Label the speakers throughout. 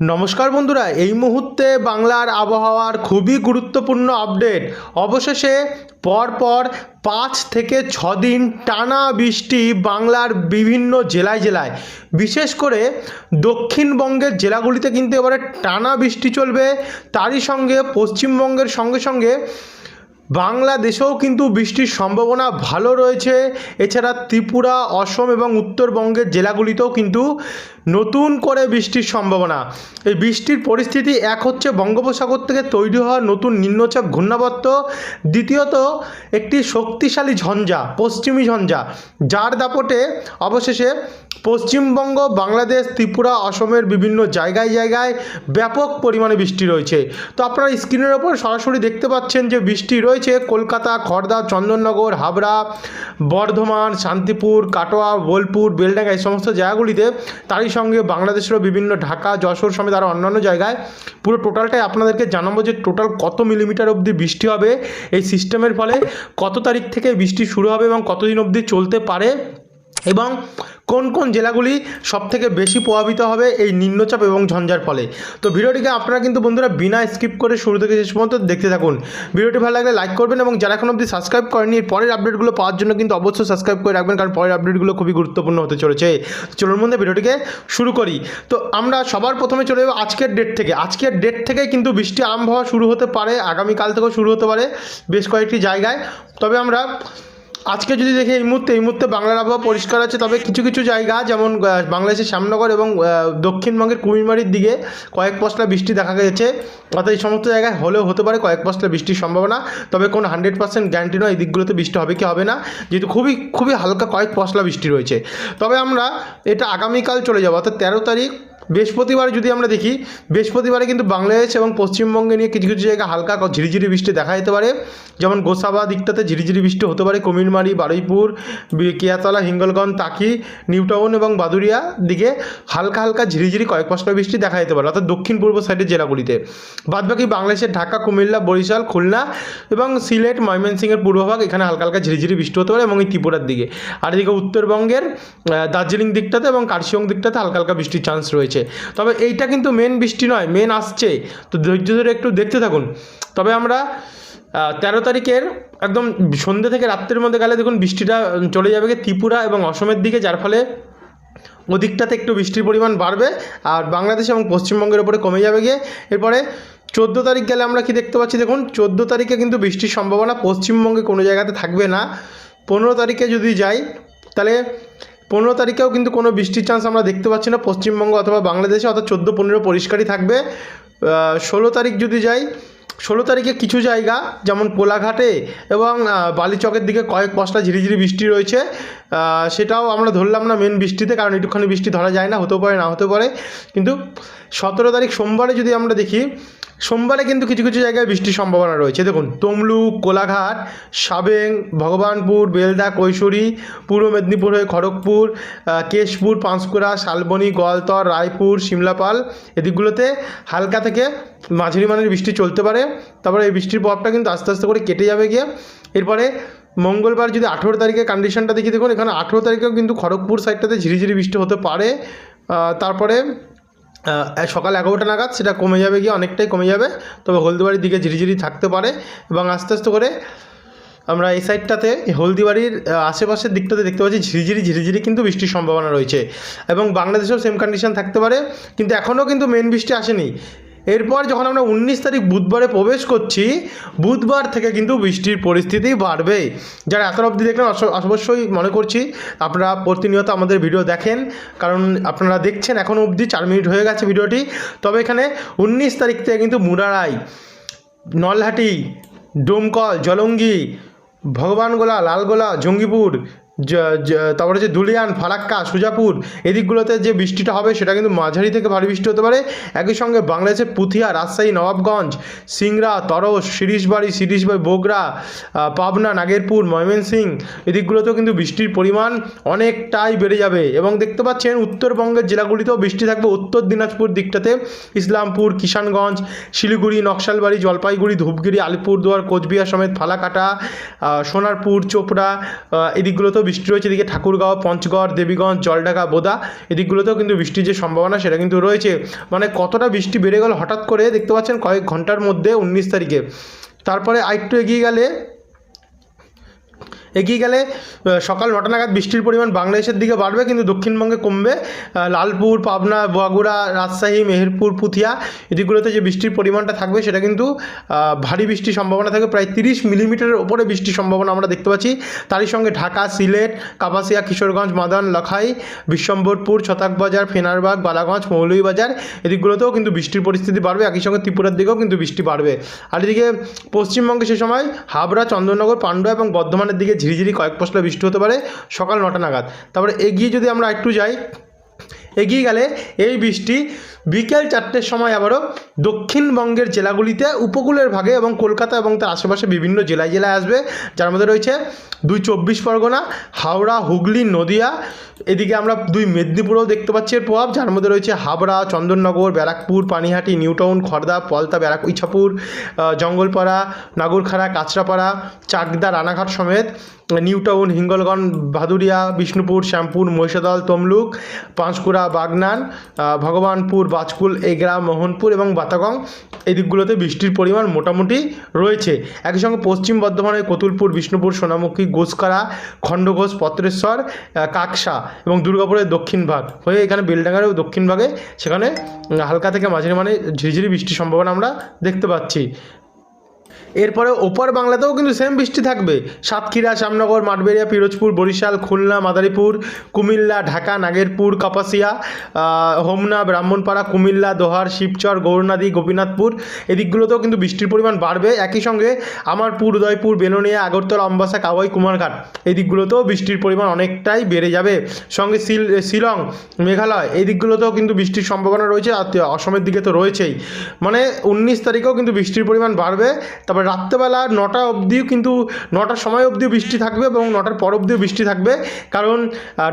Speaker 1: নমস্কার বন্ধুরা, এই মুহূর্তে বাংলার আবহাওয়ার খুবই গুরুত্বপূর্ণ আপডেট। অবশেষে পরপর পাঁচ থেকে ছ দিন টানা বৃষ্টি বাংলার বিভিন্ন জেলায় জেলায়। বিশেষ করে দক্ষিণবঙ্গের জেলাগুলিতে কিন্তু এবারে টানা বৃষ্টি চলবে। তারই সঙ্গে পশ্চিমবঙ্গের সঙ্গে সঙ্গে বাংলাদেশেও কিন্তু বৃষ্টির সম্ভাবনা ভালো রয়েছে। এছাড়া ত্রিপুরা, অসম এবং উত্তরবঙ্গের জেলাগুলিতেও কিন্তু নতুন করে বৃষ্টির সম্ভাবনা। এই বৃষ্টির পরিস্থিতি এক হচ্ছে বঙ্গোপসাগর থেকে তৈরি হওয়া নতুন নিম্নচাপ ঘূর্ণাবর্ত, দ্বিতীয়ত একটি শক্তিশালী ঝঞ্ঝা, পশ্চিমী ঝঞ্ঝা, যার দাপটে অবশেষে পশ্চিমবঙ্গ, বাংলাদেশ, ত্রিপুরা, অসমের বিভিন্ন জায়গায় জায়গায় ব্যাপক পরিমাণে বৃষ্টি রয়েছে। তো আপনারা স্ক্রিনের ওপর সরাসরি দেখতে পাচ্ছেন যে বৃষ্টি রয়েছে কলকাতা খড়দা চন্দননগর, হাবড়া, বর্ধমান, শান্তিপুর, কাটোয়া, বোলপুর, বেলডাঙ্গা এই সমস্ত জায়গাগুলিতে। তারই সঙ্গে বাংলাদেশেরও বিভিন্ন ঢাকা, যশোর সমেত আরও অন্যান্য জায়গায় পুরো টোটালটাই আপনাদেরকে জানাব যে টোটাল কত মিলিমিটার অবধি বৃষ্টি হবে। এই সিস্টেমের ফলে কত তারিখ থেকে বৃষ্টি শুরু হবে এবং কতদিন অবধি চলতে পারে এবং কোন কোন জেলাগুলি সবথেকে বেশি প্রভাবিত হবে এই নিম্নচাপ এবং ঝঞ্ঝার ফলে? তো ভিডিওটিকে আপনারা কিন্তু বন্ধুরা বিনা স্কিপ করে শুরু থেকে শেষ পর্যন্ত দেখতে থাকুন। ভিডিওটি ভালো লাগলে লাইক করবেন এবং যারা এখন অবধি সাবস্ক্রাইব করেনি পরের আপডেটগুলো পাওয়ার জন্য কিন্তু অবশ্যই সাবস্ক্রাইব করে রাখবেন কারণ পরের আপডেটগুলো খুবই গুরুত্বপূর্ণ হতে চলেছে। চলুন মধ্যে ভিডিওটিকে শুরু করি। তো আমরা সবার প্রথমে চলে যাব আজকের ডেট থেকে। আজকের ডেট থেকে কিন্তু বৃষ্টি আরম্ভ হওয়া শুরু হতে পারে, আগামীকাল থেকেও শুরু হতে পারে বেশ কয়েকটি জায়গায়। তবে আমরা আজকে যদি দেখি এই মুহূর্তে এই মুহূর্তে বাংলার আবহাওয়া পরিষ্কার আছে, তবে কিছু কিছু জায়গা, যেমন বাংলাদেশের শ্যামনগর এবং দক্ষিণবঙ্গের কুমিরমারির দিকে কয়েক পশলা বৃষ্টি দেখা গেছে। অর্থাৎ এই সমস্ত জায়গায় হলেও হতে পারে কয়েক পশলা বৃষ্টির সম্ভাবনা, তবে কোনো হান্ড্রেড পার্সেন্ট গ্যারান্টি নয়, এই দিকগুলোতে বৃষ্টি হবে কি হবে না। যেহেতু খুবই খুবই হালকা কয়েক পশলা বৃষ্টি রয়েছে। তবে আমরা এটা আগামীকাল চলে যাব, অর্থাৎ তেরো তারিখ বৃহস্পতিবার যদি আমরা দেখি, বৃহস্পতিবারে কিন্তু বাংলাদেশ এবং পশ্চিমবঙ্গে নিয়ে কিছু কিছু জায়গায় হালকা ঝিরিঝিরি বৃষ্টি দেখা যেতে পারে। যেমন গোসাবা দিকটাতে ঝিরিঝিরি বৃষ্টি হতে পারে, কুমিরমারি, বারুইপুর কিয়াতলা, হিঙ্গলগঞ্জ তাকি নিউটাউন এবং বাদুরিয়া দিকে হালকা হালকা ঝিরিঝিরি কয়েক পশলা বৃষ্টি দেখা যেতে পারে, অর্থাৎ দক্ষিণ পূর্ব সাইডের জেলাগুলিতে। বাদবাকি বাংলাদেশের ঢাকা, কুমিল্লা, বরিশাল, খুলনা এবং সিলেট, ময়মনসিংহের পূর্বভাগ এখানে হালকা হালকা ঝিরিঝিরি বৃষ্টি হতে পারে এবং এই ত্রিপুরার দিকে। আর এদিকে উত্তরবঙ্গের দার্জিলিং দিকটাতে এবং কার্শিয়ং দিকটাতে হালকা হালকা বৃষ্টির চান্স রয়েছে। তবে এইটা কিন্তু মেন বৃষ্টি নয় মেন আসছে। তো ধৈর্য ধরে একটু দেখতে থাকুন। তবে আমরা তেরো তারিখের একদম সন্ধ্যে থেকে রাত্রের মধ্যে গেলে দেখুন বৃষ্টিটা চলে যাবে ত্রিপুরা এবং অসমের দিকে, যার ফলে ওদিকটাতে একটু বৃষ্টির পরিমাণ বাড়বে আর বাংলাদেশ এবং পশ্চিমবঙ্গের ওপরে কমে যাবে গিয়ে। এরপরে চোদ্দ তারিখ গেলে আমরা কি দেখতে পাচ্ছি দেখুন, চোদ্দ তারিখে কিন্তু বৃষ্টির সম্ভাবনা পশ্চিমবঙ্গে কোনো জায়গাতে থাকবে না। পনেরো তারিখে যদি যাই, তাহলে পনেরো তারিখেও কিন্তু কোনো বৃষ্টির চান্স আমরা দেখতে পাচ্ছি না। পশ্চিমবঙ্গ অথবা বাংলাদেশে অর্থাৎ চোদ্দ পনেরো পরিষ্কারই থাকবে। ষোলো তারিখ যদি যাই, ষোলো তারিখে কিছু জায়গা, যেমন কোলাঘাটে এবং বালিচকের দিকে কয়েক পশলা ঝিরিঝিরি বৃষ্টি রয়েছে। সেটাও আমরা ধরলাম না মেন বৃষ্টিতে, কারণ একটুখানি বৃষ্টি ধরা যায় না, হতেও পারে, না হতে পারে। কিন্তু সতেরো তারিখ সোমবারে যদি আমরা দেখি সোমবারে কিন্তু কিছু কিছু জায়গায় বৃষ্টির সম্ভাবনা রয়েছে। দেখুন, তমলুক, কোলাঘাট, সাবেং, ভগবানপুর, বেলদা, কৈশোরী, পূর্ব মেদিনীপুর হয়ে খড়গপুর কেশপুর, পাঁশকুড়া, শালবনি, গোয়ালতর, রায়পুর, সিমলাপাল, এদিকগুলোতে হালকা থেকে মাঝারি মানের বৃষ্টি চলতে পারে। তারপরে এই বৃষ্টির প্রভাবটা কিন্তু আস্তে আস্তে করে কেটে যাবে গিয়ে। এরপরে মঙ্গলবার যদি আঠেরো তারিখে কন্ডিশনটা দেখি, দেখুন, এখানে আঠেরো তারিখেও কিন্তু খড়গপুর সাইডটাতে ঝিরিঝিরি বৃষ্টি হতে পারে। তারপরে সকাল এগারোটা নাগাদ সেটা কমে যাবে গিয়ে অনেকটাই কমে যাবে। তবে হলদিবাড়ির দিকে ঝিরিঝিরি থাকতে পারে এবং আস্তে আস্তে করে আমরা এই সাইডটাতে হলদিবাড়ির আশেপাশের দিকটাতে দেখতে পাচ্ছি ঝিরিঝিরি ঝিরিঝিরি কিন্তু বৃষ্টির সম্ভাবনা রয়েছে। এবং বাংলাদেশেও সেম কন্ডিশন থাকতে পারে, কিন্তু এখনও কিন্তু মেন বৃষ্টি আসেনি। এরপর যখন আমরা উনিশ তারিখ বুধবারে প্রবেশ করছি, বুধবার থেকে কিন্তু বৃষ্টির পরিস্থিতি বাড়বে। যারা এত অবধি দেখলেন অবশ্যই মনে করছি, আপনারা প্রতিনিয়ত আমাদের ভিডিও দেখেন, কারণ আপনারা দেখছেন এখনও অবধি, চার মিনিট হয়ে গেছে ভিডিওটি। তবে এখানে উনিশ তারিখ থেকে কিন্তু মুরারাই, নলহাটি, ডোমকল, জলঙ্গি, ভগবানগোলা, লালগোলা, জঙ্গিপুর তারপরে যে ধুলিয়ান ফারাক্কা সুজাপুর এদিকগুলোতে যে বৃষ্টিটা হবে সেটা কিন্তু মাঝারি থেকে ভারী বৃষ্টি হতে পারে। একই সঙ্গে বাংলাদেশের পুথিয়া রাজশাহী নবাবগঞ্জ সিংড়া তরস শিরিশবাড়ি শিরিশবাড়ি আহ, পাবনা নাগেরপুর ময়মনসিং এদিকগুলোতেও কিন্তু বৃষ্টির পরিমাণ অনেকটাই বেড়ে যাবে। এবং দেখতে পাচ্ছেন উত্তরবঙ্গের জেলাগুলিতেও বৃষ্টি থাকবে। উত্তর দিনাজপুর দিকটাতে ইসলামপুর কিষানগঞ্জ শিলিগুড়ি নকশালবাড়ি জলপাইগুড়ি ধূপগিরি আলিপুরদুয়ার কোচবিহার সমেত ফালাকাটা সোনারপুর চোপড়া এদিকগুলোতেও বৃষ্টি রয়েছে, এদিকে ঠাকুরগাঁও, পঞ্চগড়, দেবীগঞ্জ, জলঢাকা, বোদা, এদিকগুলোতেও কিন্তু বৃষ্টির যে সম্ভাবনা সেটা কিন্তু রয়েছে। মানে কতটা বৃষ্টি বেড়ে গেল হঠাৎ করে, দেখতে পাচ্ছেন কয়েক ঘণ্টার মধ্যে উনিশ তারিখে। তারপরে আরেকটু এগিয়ে গেলে এগিয়ে গেলে সকাল নটা নাগাদ বৃষ্টির পরিমাণ বাংলাদেশের দিকে বাড়বে, কিন্তু দক্ষিণবঙ্গে কমবে। লালপুর, পাবনা, বগুড়া, রাজশাহী, মেহেরপুর, পুথিয়া এদিকগুলোতে যে বৃষ্টির পরিমাণটা থাকবে, সেটা কিন্তু ভারী বৃষ্টির সম্ভাবনা থাকবে প্রায় তিরিশ মিলিমিটারের ওপরে বৃষ্টির সম্ভাবনা আমরা দেখতে পাচ্ছি। তারই সঙ্গে ঢাকা, সিলেট, কাপাসিয়া, কিশোরগঞ্জ, মাদান, লখাই বিশ্বম্বরপুর ছতাকবাজার ফেনারবাগ, বালাগঞ্জ, মৌলভীবাজার এদিকগুলোতেও কিন্তু বৃষ্টির পরিস্থিতি বাড়বে। একই সঙ্গে ত্রিপুরার দিকেও কিন্তু বৃষ্টি বাড়বে। আর এদিকে পশ্চিমবঙ্গে সে সময় হাবড়া চন্দননগর পান্ডুয়া এবং বর্ধমানের দিকে ঝিরিঝিরি কয়েক পশলা বৃষ্টি হতে পারে সকাল নটা নাগাদ। তারপরে এগিয়ে যদি আমরা একটু যাই, এগিয়ে গেলে এই বৃষ্টি বিকেল চারটের সময় আবারও দক্ষিণবঙ্গের জেলাগুলিতে, উপকূলের ভাগে এবং কলকাতা এবং তার আশেপাশে বিভিন্ন জেলায় জেলায় আসবে। যার মধ্যে রয়েছে দুই চব্বিশ পরগনা, হাওড়া, হুগলি, নদিয়া। এদিকে আমরা দুই মেদিনীপুরেও দেখতে পাচ্ছি এর প্রভাব। যার মধ্যে রয়েছে হাবড়া, চন্দননগর, ব্যারাকপুর, পানিহাটি, নিউটাউন খড়দা পলতা, ব্যারাক, ইছাপুর জঙ্গলপাড়া নাগরখাড়া কাঁচরাপাড়া, চাকদা, রানাঘাট সমেত, নিউটাউন, হিঙ্গলগঞ্জ, ভাদুরিয়া, বিষ্ণুপুর, শ্যামপুর, মহিষাদল, তমলুক, পাঁশকুড়া, বাগনান ভগবানপুর বাজকুল, এগরা, মোহনপুর এবং বাতাগং এই দিকগুলোতে বৃষ্টির পরিমাণ মোটামুটি রয়েছে। একই সঙ্গে পশ্চিম বর্ধমানের কতুলপুর, বিষ্ণুপুর, সোনামুখী গোসকারা খণ্ডঘোষ, পত্রেশ্বর কাকসা এবং দুর্গাপুরের দক্ষিণ ভাগ হয়ে এখানে বেলডাঙ্গারেও দক্ষিণ ভাগে সেখানে হালকা থেকে মাঝারি মানে ঝিরিঝিরি বৃষ্টির সম্ভাবনা আমরা দেখতে পাচ্ছি। এরপরে ওপার বাংলাতেও কিন্তু সেম বৃষ্টি থাকবে। সাতক্ষীরা, শ্যামনগর, মাঠবেড়িয়া, পিরোজপুর, বরিশাল, খুলনা, মাদারীপুর, কুমিল্লা, ঢাকা, নাগেরপুর, কাপাসিয়া হোমনা, ব্রাহ্মণপাড়া, কুমিল্লা, দোহার, শিবচর, গৌরনাদি, গোপীনাথপুর, এদিকগুলোতেও কিন্তু বৃষ্টির পরিমাণ বাড়বে। একই সঙ্গে আমারপুর উদয়পুর বেলোনিয়া, আগরতলা, অম্বাসা, কাওয়াই, কুমারঘাট এই দিকগুলোতেও বৃষ্টির পরিমাণ অনেকটাই বেড়ে যাবে। সঙ্গে শিল শিলং, মেঘালয় এই দিকগুলোতেও কিন্তু বৃষ্টির সম্ভাবনা রয়েছে। আর অসমের দিকে তো রয়েছেই। মানে উনিশ তারিখেও কিন্তু বৃষ্টির পরিমাণ বাড়বে। তারপর রাত্রেবেলা নটা অবধিও কিন্তু নটার সময় অবধিও বৃষ্টি থাকবে এবং নটার পর অবধিও বৃষ্টি থাকবে। কারণ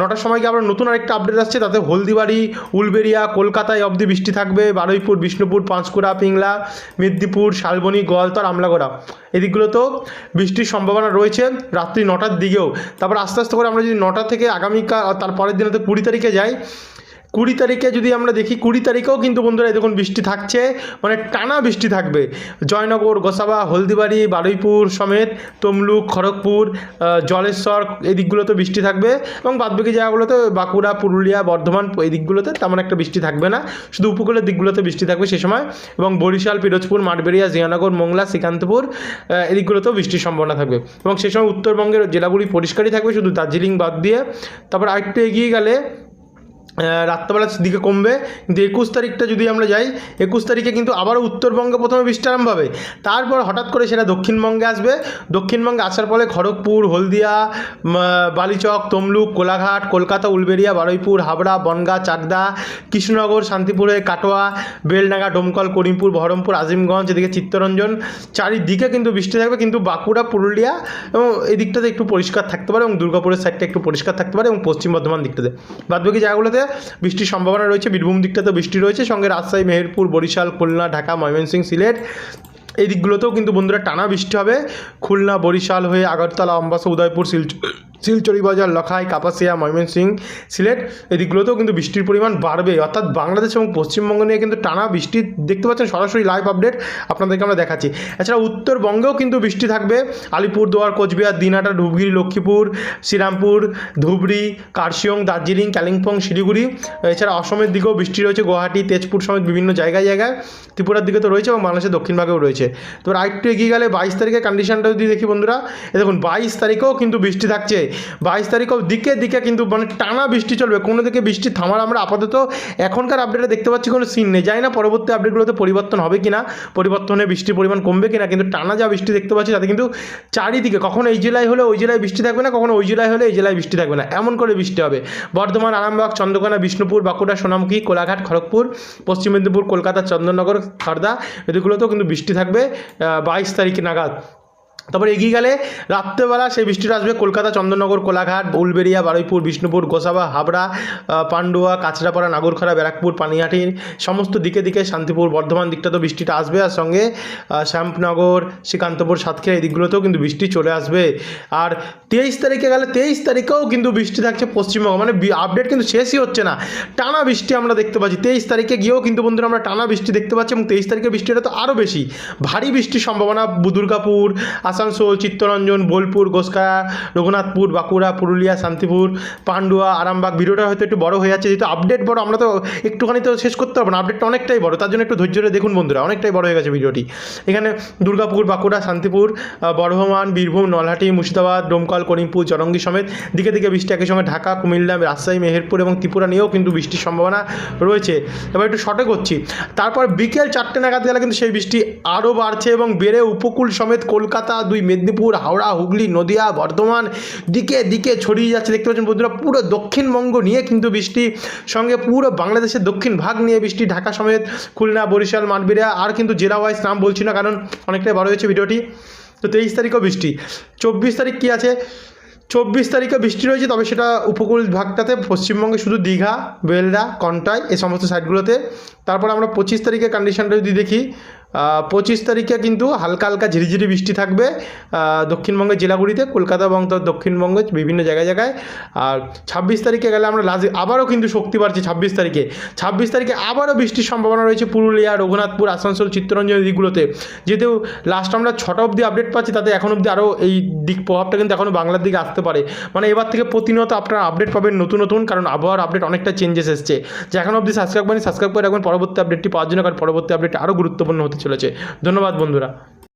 Speaker 1: নটার সময়কে আবার নতুন আরেকটা আপডেট আসছে, তাতে হলদিবাড়ি উলবেরিয়া কলকাতায় অবধি বৃষ্টি থাকবে। বারুইপুর, বিষ্ণুপুর, পাঁশকুড়া, পিংলা, মেদিনীপুর, শালবনী, গোয়ালতর, আমলাগড়া। এদিকগুলোতেও বৃষ্টির সম্ভাবনা রয়েছে রাত্রি নটার দিকেও। তারপর আস্তে আস্তে করে আমরা যদি নটা থেকে আগামীকাল, তার পরের দিনে তো কুড়ি তারিখে যাই কুড়ি তারিখে যদি আমরা দেখি, কুড়ি তারিখেও কিন্তু বন্ধুরা দেখুন বৃষ্টি থাকছে মানে টানা বৃষ্টি থাকবে। জয়নগর, গোসাবা, হলদিবাড়ি, বারুইপুর সমেত, তমলুক, খড়গপুর জলেশ্বর, এই দিকগুলোতে বৃষ্টি থাকবে এবং বাদবাকি জায়গাগুলোতে বাঁকুড়া, পুরুলিয়া, বর্ধমান, এই দিকগুলোতে তেমন একটা বৃষ্টি থাকবে না। শুধু উপকূলের দিকগুলোতে বৃষ্টি থাকবে সে সময় এবং বরিশাল, পিরোজপুর, মাঠবেড়িয়া, জিয়ানগর, মোংলা, শ্রীকান্তপুর এদিকগুলোতেও বৃষ্টির সম্ভাবনা থাকবে। এবং সে সময় উত্তরবঙ্গের জেলাগুলি পরিষ্কারই থাকবে, শুধু দার্জিলিং বাদ দিয়ে। তারপর আরেকটু এগিয়ে গেলে রাত্রেবেলার দিকে কমবে। কিন্তু একুশ তারিখটা যদি আমরা যাই, একুশ তারিখে কিন্তু আবারও উত্তরবঙ্গে প্রথমে বৃষ্টি আরম্ভ হবে। তারপর হঠাৎ করে সেটা দক্ষিণবঙ্গে আসবে। দক্ষিণবঙ্গে আসার ফলে খড়গপুর, হলদিয়া বালিচক, তমলুক, কোলাঘাট, কলকাতা, উলবেড়িয়া, বারুইপুর, হাবড়া, বনগা, চাকদা, কৃষ্ণনগর, শান্তিপুরে, কাটোয়া, বেলডাঙ্গা, ডোমকল, করিমপুর, বহরমপুর, আজিমগঞ্জ, এদিকে চিত্তরঞ্জন। চারিদিকে কিন্তু বৃষ্টি থাকবে, কিন্তু বাঁকুড়া, পুরুলিয়া এবং এই দিকটাতে একটু পরিষ্কার থাকতে পারে এবং দুর্গাপুরের সাইডটা একটু পরিষ্কার থাকতে পারে এবং পশ্চিম বর্ধমান দিকটাতে। বাদবাকি জায়গাগুলোতে বৃষ্টির সম্ভাবনা রয়েছে, বীরভূম দিকটাতে বৃষ্টি রয়েছে, সঙ্গে রাজশাহী, মেহেরপুর, বরিশাল, খুলনা, ঢাকা, ময়মনসিংহ, সিলেট। এই দিকগুলোতেও কিন্তু বন্ধুরা টানা বৃষ্টি হবে। খুলনা, বরিশাল হয়ে আগরতলা, অম্বাসা, উদয়পুর শিলচ শিলচরি বাজার, লখাই, কাপাসিয়া, ময়মনসিংহ, সিলেট এই দিকগুলোতেও কিন্তু বৃষ্টির পরিমাণ বাড়বে। অর্থাৎ বাংলাদেশ এবং পশ্চিমবঙ্গ নিয়ে কিন্তু টানা বৃষ্টি দেখতে পাচ্ছেন। সরাসরি লাইভ আপডেট আপনাদেরকে আমরা দেখাচ্ছি। এছাড়া উত্তরবঙ্গেও কিন্তু বৃষ্টি থাকবে। আলিপুরদুয়ার, কোচবিহার, দিনহাটা ধূপগিরি লক্ষ্মীপুর, শ্রীরামপুর, ধুবড়ি, কার্শিয়ং, দার্জিলিং, কালিম্পং, শিলিগুড়ি, এছাড়া অসমের দিকেও বৃষ্টি রয়েছে। গুয়াহাটি, তেজপুর সমেত বিভিন্ন জায়গায় জায়গায়। ত্রিপুরার দিকে তো রয়েছে এবং বাংলাদেশের দক্ষিণ ভাগেও রয়েছে। তো আরেকটু এগিয়ে গেলে বাইশ তারিখের কন্ডিশনটা যদি দেখি বন্ধুরা দেখুন, বাইশ তারিখেও কিন্তু বৃষ্টি থাকছে। বাইশ তারিখেও দিকে দিকে কিন্তু মানে টানা বৃষ্টি চলবে। কোনো দিকে বৃষ্টি থামার আমরা আপাতত এখনকার আপডেটে দেখতে পাচ্ছি কোনো সিন নেই। জানি না পরবর্তী আপডেটগুলোতে পরিবর্তন হবে কি না পরিবর্তনে বৃষ্টির পরিমাণ কমবে কিনা, কিন্তু টানা যা বৃষ্টি দেখতে পাচ্ছি তাতে কিন্তু চারিদিকে, কখনো এই জেলায় হলে ওই জেলায় বৃষ্টি থাকবে না, কখনো ওই জেলায় হলে এই জেলায় বৃষ্টি থাকবে না। এমন করে বৃষ্টি হবে। বর্ধমান, আরামবাগ, চন্দ্রকোনা, বিষ্ণুপুর, বাঁকুড়া, সোনামুখী, কোলাঘাট, খড়গপুর, পশ্চিম মেদিনীপুর, কলকাতা, চন্দননগর খড়দা এদিকগুলোতেও কিন্তু বৃষ্টি থাকবে বাইশ তারিখ নাগাদ। তারপর এগিয়ে গেলে রাত্রেবেলা সেই বৃষ্টিটা আসবে। কলকাতা, চন্দননগর, কোলাঘাট, উলবেড়িয়া, বারুইপুর, বিষ্ণুপুর, গোসাবা, হাবড়া পান্ডুয়া, কাঁচরাপাড়া নাগরখরা ব্যারাকপুর পানিহাটি সমস্ত দিকে দিকে শান্তিপুর, বর্ধমান দিকটা তো বৃষ্টিটা আসবে। আর সঙ্গে শ্যাম্পনগর শ্রীকান্তপুর, সাতক্ষীরা এই দিকগুলোতেও কিন্তু বৃষ্টি চলে আসবে। আর তেইশ তারিখে গেলে, তেইশ তারিখেও কিন্তু বৃষ্টি থাকছে পশ্চিমবঙ্গ। মানে আপডেট কিন্তু শেষই হচ্ছে না। টানা বৃষ্টি আমরা দেখতে পাচ্ছি। তেইশ তারিখে গিয়েও কিন্তু বন্ধুরা আমরা টানা বৃষ্টি দেখতে পাচ্ছি এবং তেইশ তারিখে বৃষ্টিটা তো আরও বেশি। ভারী বৃষ্টির সম্ভাবনা দুর্গাপুর আসানসোল, চিত্তরঞ্জন, বোলপুর গোসকা রঘুনাথপুর, বাঁকুড়া, পুরুলিয়া, শান্তিপুর, পান্ডুয়া, আরামবাগ, ভিডিওটা হয়তো একটু বড় হয়ে যাচ্ছে, যেহেতু আপডেট বড়, আমরা তো একটুখানি তো শেষ করতে পারব না আপডেটটা অনেকটাই বড়, তার জন্য একটু ধৈর্য ধরে দেখুন বন্ধুরা, অনেকটাই বড় হয়ে গেছে ভিডিওটি। এখানে দুর্গাপুর বাঁকুড়া, শান্তিপুর বর্ধমান, বীরভূম, নলহাটি, মুর্শিদাবাদ, ডোমকল, করিমপুর জরঙ্গি সমেত দিকে দিকে বৃষ্টি একই সঙ্গে ঢাকা, কুমিল্লা, রাজশাহী, মেহেরপুর এবং ত্রিপুরা নিয়েও কিন্তু বৃষ্টির সম্ভাবনা রয়েছে। এবার একটু শর্টে করছি। তারপর বিকেল চারটে নাগাদ গেলে কিন্তু সেই বৃষ্টি আরও বাড়ছে এবং বেড়ে উপকূল সমেত কলকাতা দুই মেদিনীপুর, হাওড়া, হুগলি, নদিয়া, বর্ধমান দিকে দিকে ছড়িয়ে যাচ্ছে। দেখতে পাচ্ছেন বন্ধুরা, পুরো দক্ষিণবঙ্গ নিয়ে কিন্তু বৃষ্টি, সঙ্গে পুরো বাংলাদেশের দক্ষিণ ভাগ নিয়ে বৃষ্টি, ঢাকা সমেত খুলনা, বরিশাল মানবিরা আর কিন্তু জেলা ওয়াইজ নাম বলছি না, কারণ অনেকটাই বড় হয়েছে ভিডিওটি। তো তেইশ তারিখও বৃষ্টি। চব্বিশ তারিখ কী আছে? চব্বিশ তারিখে বৃষ্টি রয়েছে, তবে সেটা উপকূল ভাগটাতে, পশ্চিমবঙ্গে শুধু দীঘা বেলদা কন্টাই, এই সমস্ত সাইডগুলোতে তারপর আমরা পঁচিশ তারিখের কন্ডিশনটা যদি দেখি পঁচিশ তারিখে কিন্তু হালকা হালকা ঝিরিঝিরি বৃষ্টি থাকবে দক্ষিণবঙ্গের জেলাগুলিতে, কলকাতা এবং দক্ষিণবঙ্গের বিভিন্ন জায়গায় জায়গায়। আর ছাব্বিশ তারিখে গেলে আমরা লাজ আবারও কিন্তু শক্তি বাড়ছে ছাব্বিশ তারিখে। ছাব্বিশ তারিখে আবারও বৃষ্টির সম্ভাবনা রয়েছে পুরুলিয়া, রঘুনাথপুর, আসানসোল, চিত্তরঞ্জন দিকগুলোতে যেহেতু লাস্ট আমরা ছটা অবধি আপডেট পাচ্ছি, তাতে এখন অবধি আরও এই দিক প্রভাবটা কিন্তু এখনও বাংলার দিকে আসতে পারে। মানে এবার থেকে প্রতিনিয়ত আপনারা আপডেট পাবেন নতুন নতুন, কারণ আবহাওয়ার আপডেট অনেকটা চেঞ্জেস এসছে। যে এখন অবধি সাবস্ক্রাইব করেন সাবস্ক্রাইব করে রাখবেন পরবর্তী আপডেটটি পাওয়ার জন্য কারণ পরবর্তী আপডেট আরও গুরুত্বপূর্ণ হতে চলেছে। ধন্যবাদ বন্ধুরা।